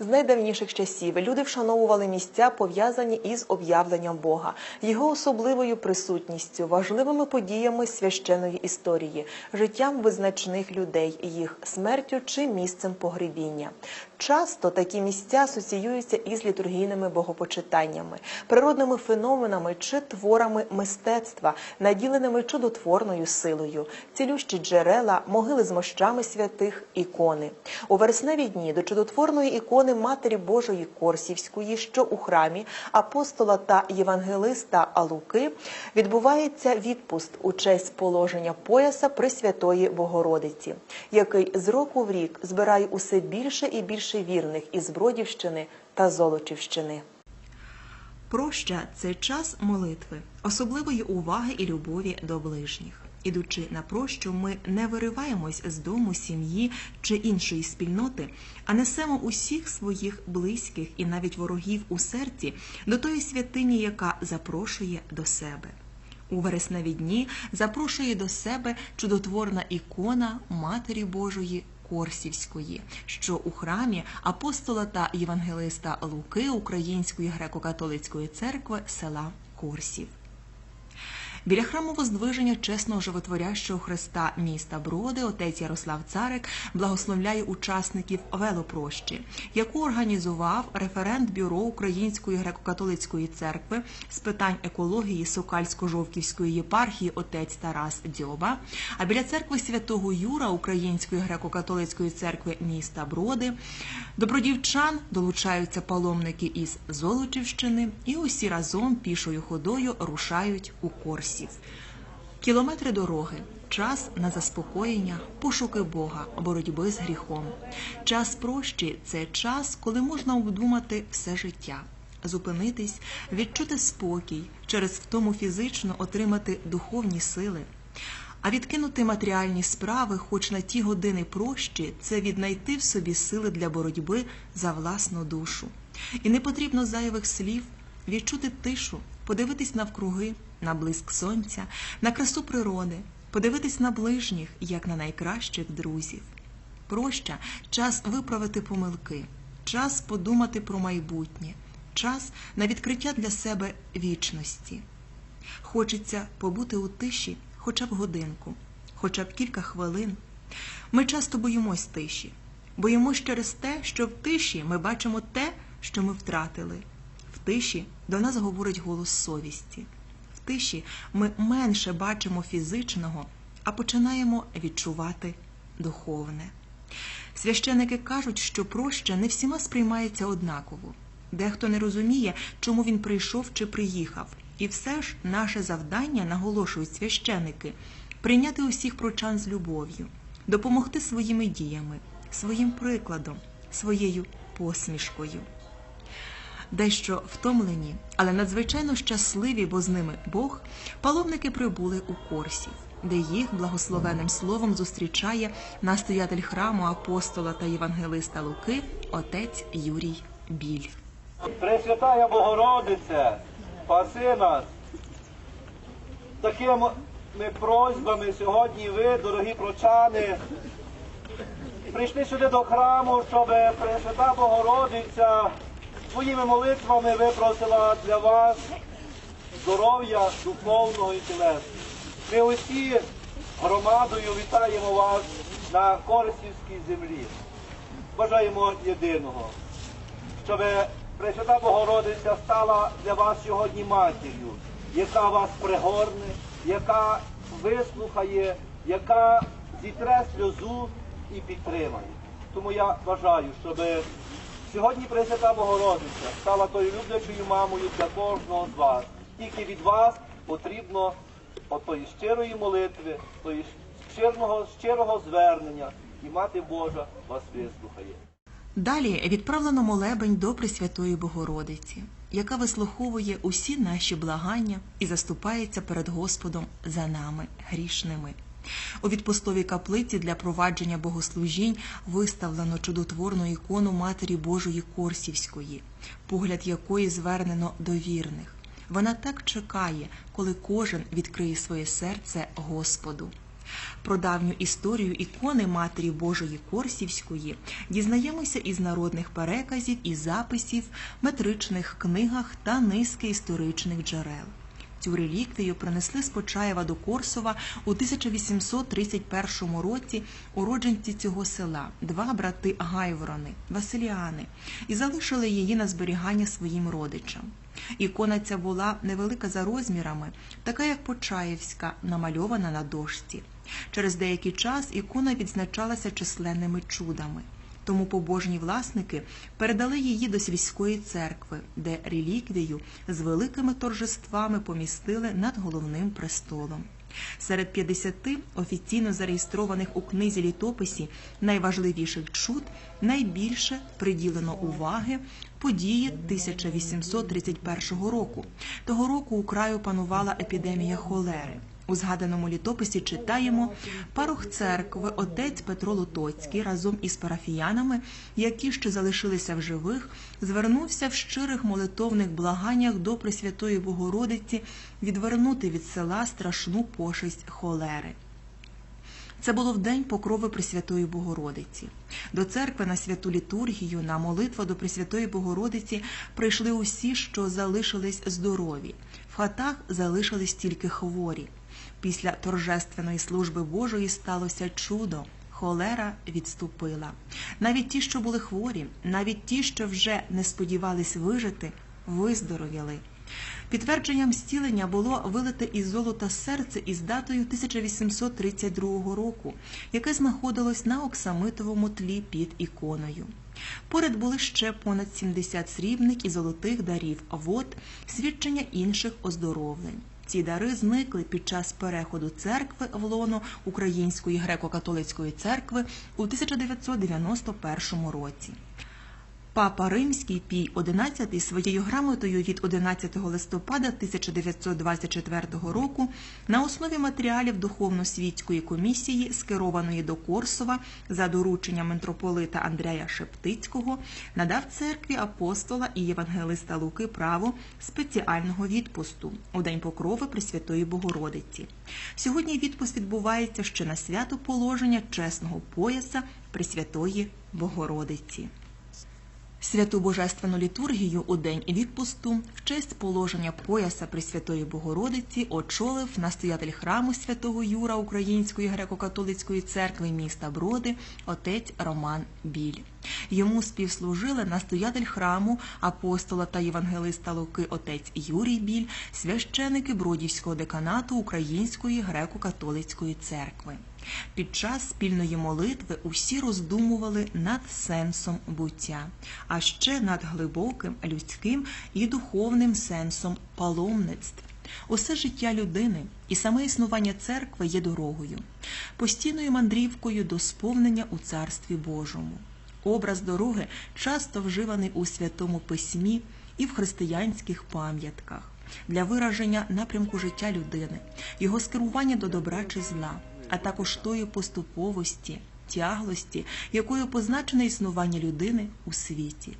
З найдавніших часів люди вшановували місця, пов'язані із об'явленням Бога, його особливою присутністю, важливими подіями священої історії, життям визначних людей, їх смертю чи місцем погребіння. Часто такі місця асоціюються із літургійними богопочитаннями, природними феноменами чи творами мистецтва, наділеними чудотворною силою, цілющі джерела, могили з мощами святих, ікони. У вересневі дні до чудотворної ікони Матері Божої Корсівської, що у храмі апостола та євангелиста Алуки, відбувається відпуст у честь положення пояса Пресвятої Богородиці, який з року в рік збирає усе більше і більше вірних із Бродівщини та Золочівщини. Проща це час молитви, особливої уваги і любові до ближніх. Ідучи на прощу, ми не вириваємось з дому, сім'ї чи іншої спільноти, а несемо усіх своїх близьких і навіть ворогів у серці до тої святині, яка запрошує до себе. У вересневі дні запрошує до себе чудотворна ікона Матері Божої Корсівської, що у храмі апостола та євангелиста Луки Української греко-католицької церкви села Корсів. Біля храму Воздвиження чесного животворящого Христа міста Броди отець Ярослав Царик благословляє учасників велопрощі, яку організував референт бюро Української греко-католицької церкви з питань екології Сокальсько-Жовківської єпархії отець Тарас Дьоба. А біля церкви святого Юра Української греко-католицької церкви міста Броди до бродівчан долучаються паломники із Золочівщини, і усі разом пішою ходою рушають у Корсів. Кілометри дороги, час на заспокоєння, пошуки Бога, боротьби з гріхом. Час прощі це час, коли можна обдумати все життя, зупинитись, відчути спокій, через втому фізично отримати духовні сили. А відкинути матеріальні справи, хоч на ті години прощі, це віднайти в собі сили для боротьби за власну душу. І не потрібно зайвих слів відчути тишу, подивитись навкруги, на блиск сонця, на красу природи, подивитись на ближніх, як на найкращих друзів. Проща час виправити помилки, час подумати про майбутнє, час на відкриття для себе вічності. Хочеться побути у тиші хоча б годинку, хоча б кілька хвилин. Ми часто боїмось тиші, боїмось через те, що в тиші ми бачимо те, що ми втратили. В тиші до нас говорить голос совісті. Тиші ми менше бачимо фізичного, а починаємо відчувати духовне. Священики кажуть, що проща не всіма сприймається однаково. Дехто не розуміє, чому він прийшов чи приїхав. І все ж наше завдання, наголошують священики, прийняти усіх прочан з любов'ю, допомогти своїми діями, своїм прикладом, своєю посмішкою. Дещо втомлені, але надзвичайно щасливі, бо з ними Бог, паломники прибули у Корсів, де їх благословенним словом зустрічає настоятель храму апостола та євангелиста Луки, отець Юрій Біль. Пресвятая Богородице, спаси нас. Такими просьбами сьогодні ви, дорогі прочани, прийшли сюди до храму, щоб Пресвята Богородиця своїми молитвами випросила для вас здоров'я духовного і тілесного. Ми усі громадою вітаємо вас на Корсівській землі. Бажаємо єдиного, щоб Пресвята Богородиця стала для вас сьогодні матір'ю, яка вас пригорне, яка вислухає, яка зітре сльозу і підтримає. Тому я бажаю, щоб сьогодні Пресвята Богородиця стала тою люблячою мамою для кожного з вас. Тільки від вас потрібно отої щирої молитви, тої щирого, щирого звернення, і Мати Божа вас вислухає. Далі відправлено молебень до Пресвятої Богородиці, яка вислуховує усі наші благання і заступається перед Господом за нами, грішними. У відпустовій каплиці для провадження богослужінь виставлено чудотворну ікону Матері Божої Корсівської, погляд якої звернено до вірних. Вона так чекає, коли кожен відкриє своє серце Господу. Про давню історію ікони Матері Божої Корсівської дізнаємося із народних переказів і записів, метричних книгах та низки історичних джерел. Цю реліквію принесли з Почаєва до Корсова у 1831 році уродженці цього села, два брати Гайворони, Василіани, і залишили її на зберігання своїм родичам. Ікона ця була невелика за розмірами, така як Почаївська, намальована на дошці. Через деякий час ікона відзначалася численними чудами. Тому побожні власники передали її до сільської церкви, де реліквію з великими торжествами помістили над головним престолом. Серед 50 офіційно зареєстрованих у книзі літописі найважливіших чуд найбільше приділено уваги події 1831 року. Того року у краю панувала епідемія холери. У згаданому літописі читаємо парох церкви отець Петро Лотоцький разом із парафіянами, які ще залишилися в живих, звернувся в щирих молитовних благаннях до Пресвятої Богородиці відвернути від села страшну пошесть холери. Це було в день покрови Пресвятої Богородиці. До церкви на святу літургію, на молитву до Пресвятої Богородиці прийшли усі, що залишились здорові. В хатах залишились тільки хворі. Після торжественної служби Божої сталося чудо. Холера відступила. Навіть ті, що були хворі, навіть ті, що вже не сподівались вижити, виздоровіли. Підтвердженням зцілення було вилите із золота серце із датою 1832 року, яке знаходилось на оксамитовому тлі під іконою. Поряд були ще понад 70 срібних і золотих дарів, вод, свідчення інших оздоровлень. Ці дари зникли під час переходу церкви в лоно Української греко-католицької церкви у 1991 році. Папа Римський Пій XI своєю грамотою від 11 листопада 1924 року на основі матеріалів Духовно-світської комісії, скерованої до Корсова за дорученням митрополита Андрея Шептицького, надав церкві апостола і євангелиста Луки право спеціального відпусту у день покрови Пресвятої Богородиці. Сьогодні відпуст відбувається ще на свято положення чесного пояса Пресвятої Богородиці. Святу Божественну літургію у день відпусту в честь положення пояса Пресвятої Богородиці очолив настоятель храму святого Юра Української греко-католицької церкви міста Броди отець Роман Біль. Йому співслужили настоятель храму апостола та євангелиста Луки отець Юрій Біль, священики Бродівського деканату Української греко-католицької церкви. Під час спільної молитви усі роздумували над сенсом буття, а ще над глибоким людським і духовним сенсом паломництв. Усе життя людини і саме існування церкви є дорогою, постійною мандрівкою до сповнення у Царстві Божому. Образ дороги часто вживаний у святому письмі і в християнських пам'ятках для вираження напрямку життя людини, його скерування до добра чи зла, а також тої поступовості, тяглості, якою позначене існування людини у світі.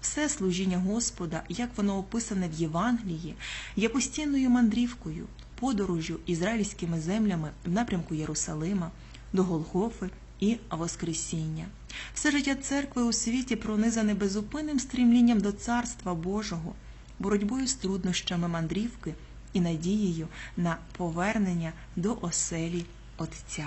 Все служіння Господа, як воно описане в Євангелії, є постійною мандрівкою, подорожю ізраїльськими землями в напрямку Єрусалима, до Голгофи і Воскресіння. Все життя церкви у світі пронизане безупинним стрімлінням до Царства Божого, боротьбою з труднощами мандрівки і надією на повернення до оселі Отця.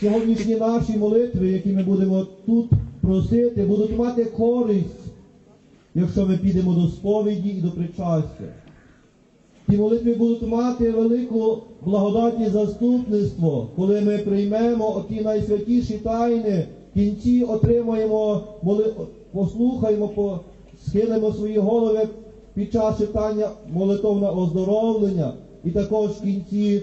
Сьогоднішні наші молитви, які ми будемо тут просити, будуть мати користь, якщо ми підемо до сповіді і до причастя. Ті молитви будуть мати велику благодать і заступництво, коли ми приймемо оті найсвятіші тайни, в кінці отримаємо, моли... послухаємо, по... схилимо свої голови під час читання молитовне оздоровлення, і також в кінці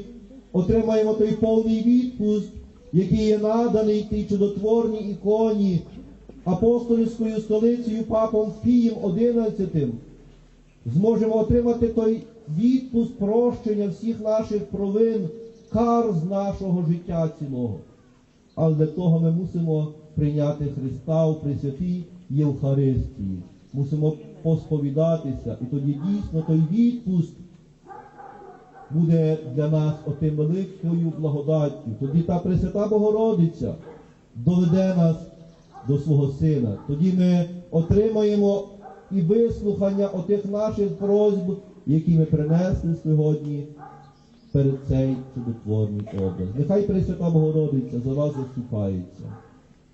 отримаємо той повний відпуск, який є наданий тій чудотворній іконі апостольською столицею папом Фієм XI. Зможемо отримати той відпуск прощення всіх наших провин, кар з нашого життя цілого. Але для того ми мусимо прийняти Христа у Пресвятій Євхаристії. Мусимо посповідатися, і тоді дійсно той відпуск буде для нас отим великою благодаттю. Тоді та Пресвята Богородиця доведе нас до свого Сина. Тоді ми отримаємо і вислухання отих наших просьб, які ми принесли сьогодні перед цей чудотворний образ. Нехай Пресвята Богородиця за вас заступається.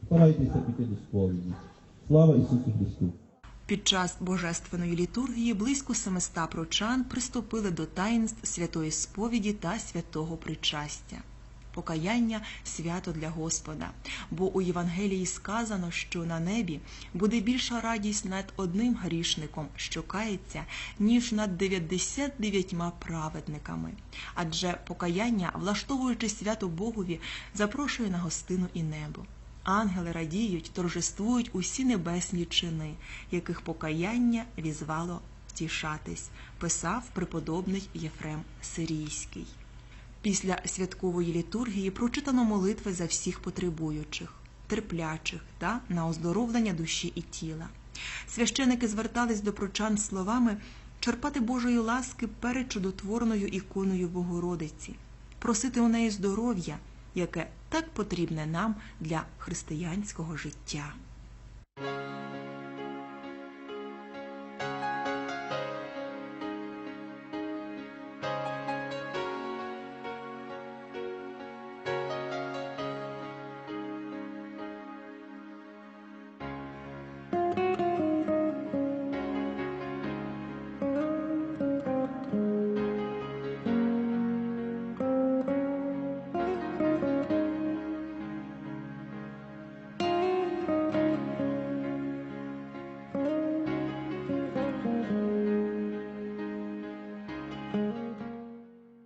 Старайтеся піти до сповіді. Слава Ісусу Христу! Під час божественної літургії близько 700 прочан приступили до таїнств святої сповіді та святого причастя. Покаяння свято для Господа, бо у Євангелії сказано, що на небі буде більша радість над одним грішником, що кається, ніж над 99 праведниками. Адже покаяння, влаштовуючи свято Богові, запрошує на гостину і небо. Ангели радіють, торжествують усі небесні чини, яких покаяння візвало втішатись, писав преподобний Єфрем Сирійський. Після святкової літургії прочитано молитви за всіх потребуючих, терплячих та на оздоровлення душі і тіла. Священики звертались до прочан словами черпати Божої ласки перед чудотворною іконою Богородиці, просити у неї здоров'я, яке так потрібне нам для християнського життя.